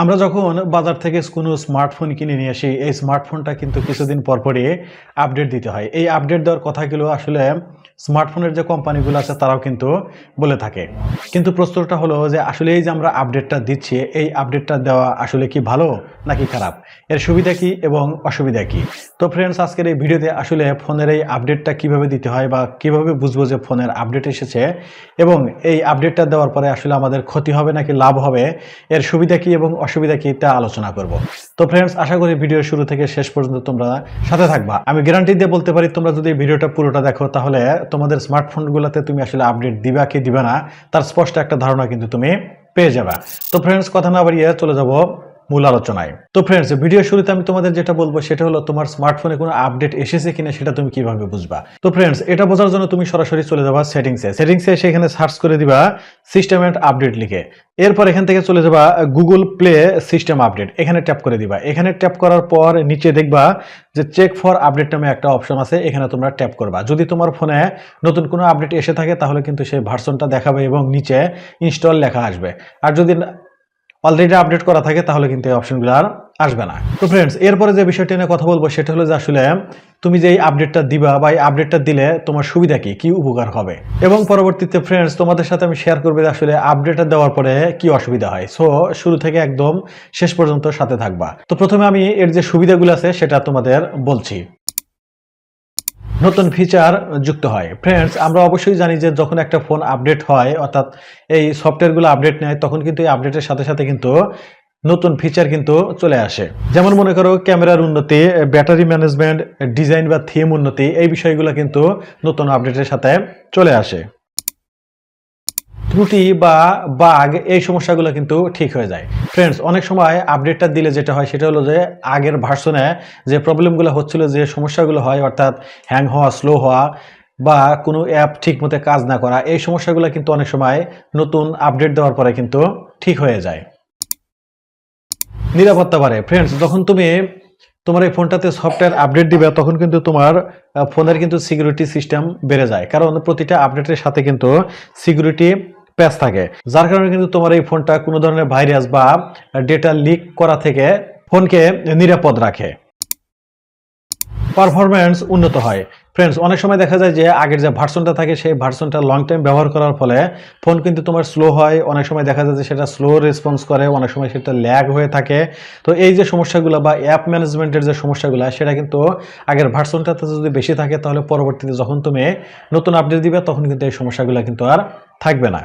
আমরা যখন বাজার থেকে কোনো স্মার্টফোন কিনে নিয়ে আসি, এই স্মার্টফোনটা কিন্তু কিছুদিন পর পরই আপডেট দিতে হয়। এই আপডেট দেওয়ার কথাগুলো আসলে স্মার্টফোনের যে কোম্পানিগুলো আছে, তারাও কিন্তু বলে থাকে। কিন্তু প্রশ্নটা হলো যে, আসলে এই যে আমরা আপডেটটা দিচ্ছি, এই আপডেটটা দেওয়া আসলে কি ভালো নাকি খারাপ? এর সুবিধা কি এবং অসুবিধা কি? তো ফ্রেন্ডস আজকের এই ভিডিওতে আসলে ফোনের এই আপডেটটা কীভাবে দিতে হয় বা কীভাবে বুঝব যে ফোনের আপডেট এসেছে এবং এই আপডেটটা দেওয়ার পরে আসলে আমাদের ক্ষতি হবে নাকি লাভ হবে, এর সুবিধা কি এবং অসুবিধা কি তা আলোচনা করব। তো ফ্রেন্ডস আশা করি ভিডিও শুরু থেকে শেষ পর্যন্ত তোমরা সাথে থাকবা। আমি গ্যারান্টি দিয়ে বলতে পারি, তোমরা যদি ভিডিওটা পুরোটা দেখো, তাহলে তোমাদের স্মার্টফোনগুলোতে তুমি আসলে আপডেট দিবা কি দিবা না, তার স্পষ্ট একটা ধারণা কিন্তু তুমি পেয়ে যাবা। তো ফ্রেন্ডস কথা না বাড়িয়ে চলে যাব মূল আলোচনায়। তো ফ্রেন্ডস ভিডিও শুরুতে আমি তোমাদের যেটা বলব সেটা হলো তোমার স্মার্টফোনে কোনো আপডেট এসেছে কিনা সেটা তুমি কীভাবে বুঝবা? তো ফ্রেন্ডস এটা বোঝার জন্য তুমি সরাসরি চলে যাবা সেটিংসে সেটিংসে সেখানে সার্চ করে দিবা সিস্টেম অ্যান্ড আপডেট লিখে। এরপর এখান থেকে চলে যাবা গুগল প্লে সিস্টেম আপডেট এখানে ট্যাপ করে দিবা। এখানে ট্যাপ করার পর নিচে দেখবা যে চেক ফর আপডেট নামে একটা অপশন আছে, এখানে তোমরা ট্যাপ করবা। যদি তোমার ফোনে নতুন কোনো আপডেট এসে থাকে, তাহলে কিন্তু সেই ভার্সনটা দেখাবে এবং নিচে ইনস্টল লেখা আসবে। আর যদি অলরেডি আপডেট করা থাকে, তাহলে কিন্তু এই অপশনগুলো আর আসবে না। তো ফ্রেন্ডস এরপরে যে বিষয়টা নিয়ে কথা বলব, সেটা হলো যে আসলে তুমি যে এই আপডেটটা দিবা বা এই আপডেটটা দিলে তোমার সুবিধা কি কি উপকার হবে? এবং পরবর্তীতে ফ্রেন্ডস তোমাদের সাথে আমি শেয়ার করব যে আসলে আপডেটটা দেওয়ার পরে কি অসুবিধা হয়। সো শুরু থেকে একদম শেষ পর্যন্ত সাথে থাকবা। তো প্রথমে আমি এর যে সুবিধাগুলো আছে, সেটা তোমাদের বলছি। নতুন ফিচার যুক্ত হয়। ফ্রেন্ডস আমরা অবশ্যই জানি যে যখন একটা ফোন আপডেট হয়, অর্থাৎ এই সফটওয়্যারগুলো আপডেট নেয়, তখন কিন্তু এই আপডেটের সাথে সাথে কিন্তু নতুন ফিচার কিন্তু চলে আসে। যেমন মনে করো ক্যামেরার উন্নতি ব্যাটারি ম্যানেজমেন্ট ডিজাইন বা থিম উন্নতি, এই বিষয়গুলো কিন্তু নতুন আপডেটের সাথে চলে আসে। ত্রুটি বা বাগ এই সমস্যাগুলো কিন্তু ঠিক হয়ে যায়। ফ্রেন্ডস অনেক সময় আপডেটটা দিলে যেটা হয় সেটা হলো যে আগের ভার্সনে যে প্রবলেমগুলো হচ্ছিল, যে সমস্যাগুলো হয়, অর্থাৎ হ্যাং হওয়া স্লো হওয়া বা কোনো অ্যাপ ঠিক মতো কাজ না করা, এই সমস্যাগুলো কিন্তু অনেক সময় নতুন আপডেট দেওয়ার পরে কিন্তু ঠিক হয়ে যায়। নিরাপত্তা বাড়ে। ফ্রেন্ডস যখন তুমি তোমার এই ফোনটাতে সফটওয়্যার আপডেট দিবে, তখন কিন্তু তোমার ফোনের কিন্তু সিকিউরিটি সিস্টেম বেড়ে যায়। কারণ প্রতিটা আপডেটের সাথে কিন্তু সিকিউরিটি প্যাচ থাকে। যার কারণে কিন্তু তোমার এই ফোনটা কোনো ধরনের ভাইরাস বা ডেটা লিক করা থেকে ফোনকে নিরাপদ রাখে। পারফরম্যান্স উন্নত হয়। ফ্রেন্ডস অনেক সময় দেখা যায় যে আগের যে ভার্সনটা থাকে, সেই ভার্সনটা লং টাইম ব্যবহার করার ফলে ফোন কিন্তু তোমার স্লো হয়। অনেক সময় দেখা যায় যে সেটা স্লো রেসপন্স করে, অনেক সময় সেটা ল্যাগ হয়ে থাকে। তো এই যে সমস্যাগুলো বা অ্যাপ ম্যানেজমেন্টের যে সমস্যাগুলো, সেটা কিন্তু আগের ভার্সনটাতে যদি বেশি থাকে, তাহলে পরবর্তীতে যখন তুমি নতুন আপডেট দিবে, তখন কিন্তু এই সমস্যাগুলো কিন্তু আর থাকবে না।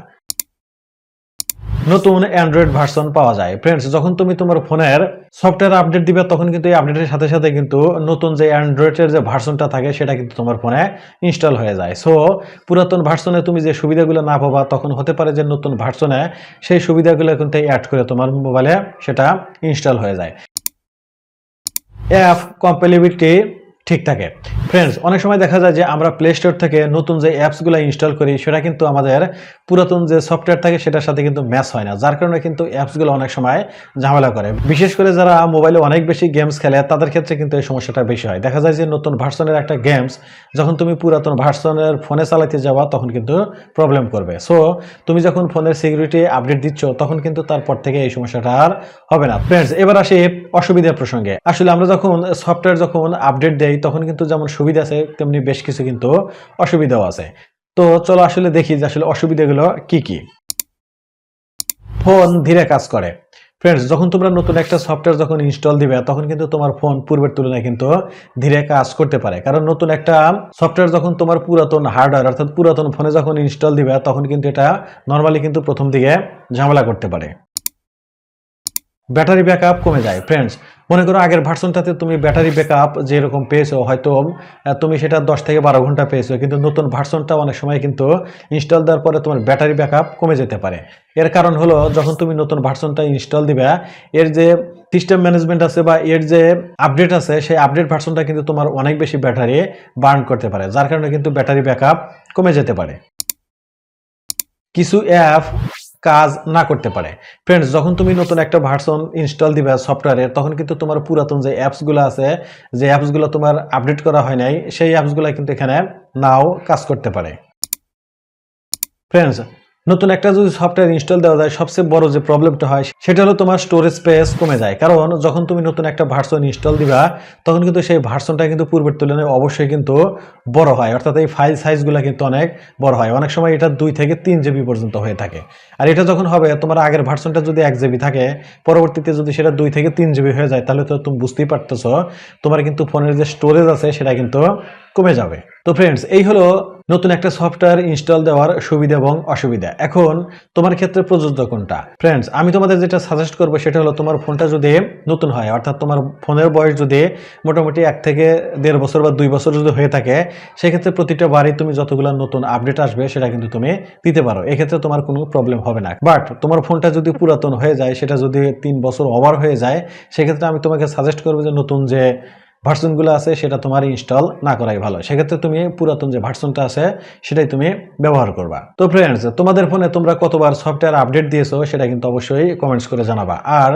নতুন অ্যান্ড্রয়েড ভার্সন পাওয়া যায়। ফ্রেন্ডস যখন তুমি তোমার ফোনের সফটওয়্যার আপডেট দিবে, তখন কিন্তু এই আপডেটের সাথে সাথে কিন্তু নতুন যে অ্যান্ড্রয়েডের যে ভার্সনটা থাকে, সেটা কিন্তু তোমার ফোনে ইনস্টল হয়ে যায়। সো পুরাতন ভার্সনে তুমি যে সুবিধাগুলো না পাবা, তখন হতে পারে যে নতুন ভার্সনে সেই সুবিধাগুলো কিন্তু অ্যাড করে তোমার মোবাইলে সেটা ইনস্টল হয়ে যায়। অ্যাপ কম্পেলিবিলিটি ঠিক থাকে। ফ্রেন্ডস অনেক সময় দেখা যায় যে আমরা প্লে স্টোর থেকে নতুন যে অ্যাপসগুলো ইনস্টল করি, সেটা কিন্তু আমাদের পুরাতন যে সফটওয়্যার থাকে, সেটার সাথে কিন্তু ম্যাচ হয় না। যার কারণে কিন্তু অ্যাপসগুলো অনেক সময় ঝামেলা করে। বিশেষ করে যারা মোবাইলে অনেক বেশি গেমস খেলে, তাদের ক্ষেত্রে কিন্তু এই সমস্যাটা বেশি হয়। দেখা যায় যে নতুন ভার্সনের একটা গেমস যখন তুমি পুরাতন ভার্সনের ফোনে চালাতে যাওয়া তখন কিন্তু প্রবলেম করবে। সো তুমি যখন ফোনের সিকিউরিটি আপডেট দিচ্ছ, তখন কিন্তু তারপর থেকে এই সমস্যাটা আর হবে না। ফ্রেন্ডস এবার আসি অসুবিধা প্রসঙ্গে। আসলে আমরা যখন সফটওয়্যার যখন আপডেট দেই, তখন কিন্তু যেমন সুবিধা আছে, তেমনি বেশ কিছু কিন্তু অসুবিধাও আছে। তো চলো আসলে দেখি যে আসলে অসুবিধাগুলো কি কি। ফোন ধীরে কাজ করে। ফ্রেন্ডস যখন তোমরা নতুন একটা সফটওয়্যার যখন ইনস্টল দিবে, তখন কিন্তু তোমার ফোন পূর্বের তুলনায় কিন্তু ধীরে কাজ করতে পারে। কারণ নতুন একটা সফটওয়্যার যখন তোমার পুরাতন হার্ডওয়্যার অর্থাৎ পুরাতন ফোনে যখন ইনস্টল দিবে, তখন কিন্তু এটা নর্মালি কিন্তু প্রথম দিকে ঝামেলা করতে পারে। ব্যাটারি ব্যাকআপ কমে যায়। ফ্রেন্ডস মনে করো আগের ভার্সনটাতে তুমি ব্যাটারি ব্যাকআপ যেরকম পেয়েছ, হয়তো তুমি সেটা দশ থেকে বারো ঘণ্টা পেয়েছ, কিন্তু নতুন ভার্সনটা অনেক সময় কিন্তু ইনস্টল দেওয়ার পরে তোমার ব্যাটারি ব্যাকআপ কমে যেতে পারে। এর কারণ হলো, যখন তুমি নতুন ভার্সনটা ইনস্টল দিবে, এর যে সিস্টেম ম্যানেজমেন্ট আছে বা এর যে আপডেট আছে, সেই আপডেট ভার্সনটা কিন্তু তোমার অনেক বেশি ব্যাটারি বার্ন করতে পারে, যার কারণে কিন্তু ব্যাটারি ব্যাকআপ কমে যেতে পারে। কিছু অ্যাপ কাজ না করতে পারে। ফ্রেন্ডস যখন তুমি নতুন একটা ভার্সন ইনস্টল দিবে সফটওয়্যারের তখন কিন্তু তোমার পুরাতন যে অ্যাপসগুলো আছে, যে অ্যাপসগুলো তোমার আপডেট করা হয় নাই, সেই অ্যাপসগুলো কিন্তু এখানে নাও কাজ করতে পারে। ফ্রেন্ডস নতুন একটা যদি সফটওয়্যার ইনস্টল দেওয়া যায়, সবচেয়ে বড় যে প্রবলেমটা হয়, সেটা হলো তোমার স্টোরেজ স্পেস কমে যায়। কারণ যখন তুমি নতুন একটা ভার্সন ইনস্টল দিবা, তখন কিন্তু সেই ভার্সনটা কিন্তু পূর্বের তুলনায় অবশ্যই কিন্তু বড় হয়। অর্থাৎ এই ফাইল সাইজগুলো কিন্তু অনেক বড় হয়। অনেক সময় এটা দুই থেকে তিন জিবি পর্যন্ত হয়ে থাকে। আর এটা যখন হবে, তোমার আগের ভার্সনটা যদি এক জিবি থাকে, পরবর্তীতে যদি সেটা দুই থেকে তিন জিবি হয়ে যায়, তাহলে তো তুমি বুঝতেই পারতেছো, তোমার কিন্তু ফোনের যে স্টোরেজ আছে, সেটা কিন্তু কমে যাবে। তো ফ্রেন্ডস এই হলো নতুন একটা সফটওয়্যার ইনস্টল দেওয়ার সুবিধা এবং অসুবিধা। এখন তোমার ক্ষেত্রে প্রযোজ্য কোনটা? ফ্রেন্ডস আমি তোমাদের যেটা সাজেস্ট করব সেটা হলো তোমার ফোনটা যদি নতুন হয়, অর্থাৎ তোমার ফোনের বয়স যদি মোটামুটি এক থেকে দেড় বছর বা দুই বছর যদি হয়ে থাকে, সেক্ষেত্রে প্রতিটা বারই তুমি যতগুলো নতুন আপডেট আসবে সেটা কিন্তু তুমি দিতে পারো। এক্ষেত্রে তোমার কোনো প্রবলেম হবে না। বাট তোমার ফোনটা যদি পুরাতন হয়ে যায়, সেটা যদি তিন বছর ওভার হয়ে যায়, সেক্ষেত্রে আমি তোমাকে সাজেস্ট করব যে নতুন যে ভার্সনগুলো আছে, সেটা তোমার ইনস্টল না করাই ভালো। সেক্ষেত্রে তুমি পুরাতন যে ভার্সনটা আছে, সেটাই তুমি ব্যবহার করবা। তো ফ্রেন্ডস তোমাদের ফোনে তোমরা কতবার সফটওয়্যার আপডেট দিয়েছ, সেটা কিন্তু অবশ্যই কমেন্টস করে জানাবা। আর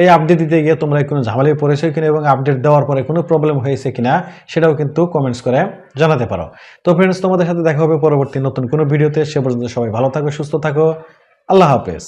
এই আপডেট দিতে গিয়ে তোমরা কোনো ঝামেলায় পড়েছো কিনা এবং আপডেট দেওয়ার পরে কোনো প্রবলেম হয়েছে কিনা, সেটাও কিন্তু কমেন্টস করে জানাতে পারো। তো ফ্রেন্ডস তোমাদের সাথে দেখা হবে পরবর্তী নতুন কোনো ভিডিওতে সে পর্যন্ত সবাই ভালো থাকো, সুস্থ থাকো। আল্লাহ হাফেজ।